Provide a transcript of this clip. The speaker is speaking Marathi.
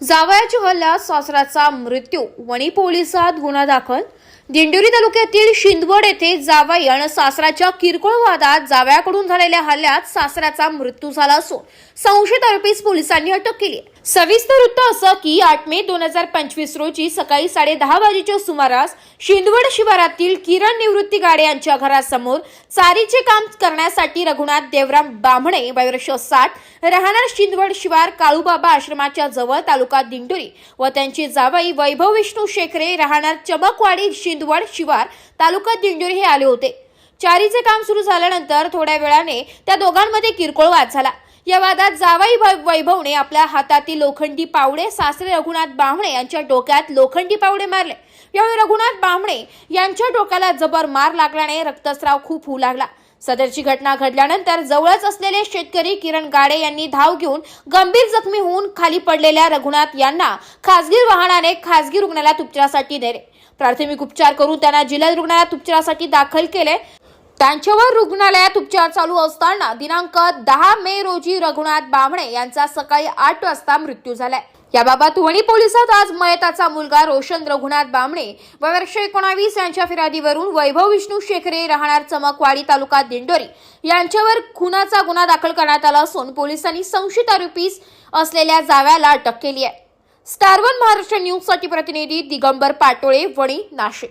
जावयाच्या हल्ल्यात सासऱ्याचा मृत्यू वणी पोलिसात गुन्हा दाखल. दिंडोरी तालुक्यातील शिंदवड येथे जावई आणि सासऱ्याच्या किरकोळ वादात जावयाकडून झालेल्या हल्ल्यात सासऱ्याचा मृत्यू झाला असून संशयित आरोपीस पोलिसांनी अटक केली सविस्तर वृत्त असं की आठ मे दोन हजार पंचवीस रोजी सकाळी साडे दहा वाजेच्या सुमारास शिंदवड शिवारातील किरण निवृत्ती गाडे यांच्या घरासमोर चारीचे काम करण्यासाठी रघुनाथ देवराम बांभणे वयवर्ष साठ राहणार शिंदवड शिवार काळूबाबा आश्रमाच्या जवळ तालुका दिंडोरी व त्यांची जावई वैभव विष्णू शेखरे राहणार चमकवाडी शिंदवड शिवार तालुका दिंडोरी हे आले होते. चारीचे काम सुरू झाल्यानंतर थोड्या वेळाने त्या दोघांमध्ये किरकोळ वाद झाला. या वादात जावाई वैभवने आपल्या हातातील लोखंडी पावडे सासरे रघुनाथ बामणे यांच्या डोक्यात लोखंडी पावडे मारले. यावेळी रघुनाथ बामणे यांच्या डोक्याला जबर मार लागल्याने रक्तस्राव खूप होऊ लागला. सदरची घटना घडल्यानंतर जवळच असलेले शेतकरी किरण गाडे यांनी धाव घेऊन गंभीर जखमी होऊन खाली पडलेल्या रघुनाथ यांना खासगी वाहनाने खासगी रुग्णालयात उपचारासाठी नेले. प्राथमिक उपचार करून त्यांना जिल्हा रुग्णालयात उपचारासाठी दाखल केले. त्यांच्यावर रुग्णालयात उपचार चालू असताना दिनांक दहा मे रोजी रघुनाथ बामणे यांचा सकाळी आठ वाजता मृत्यू झालाय. याबाबत वणी पोलिसात आज मयताचा मुलगा रोशन रघुनाथ बामणे व वर्ष एकोणावीस यांच्या फिर्यादीवरून वैभव विष्णू शेखरे राहणार चमकवाडी तालुका दिंडोरी यांच्यावर खुनाचा गुन्हा दाखल करण्यात आला असून पोलिसांनी संशयित आरोपीस असलेल्या जाव्याला अटक केली आहे. स्टार वन महाराष्ट्र न्यूजसाठी प्रतिनिधी दिगंबर पाटोळे वणी नाशिक.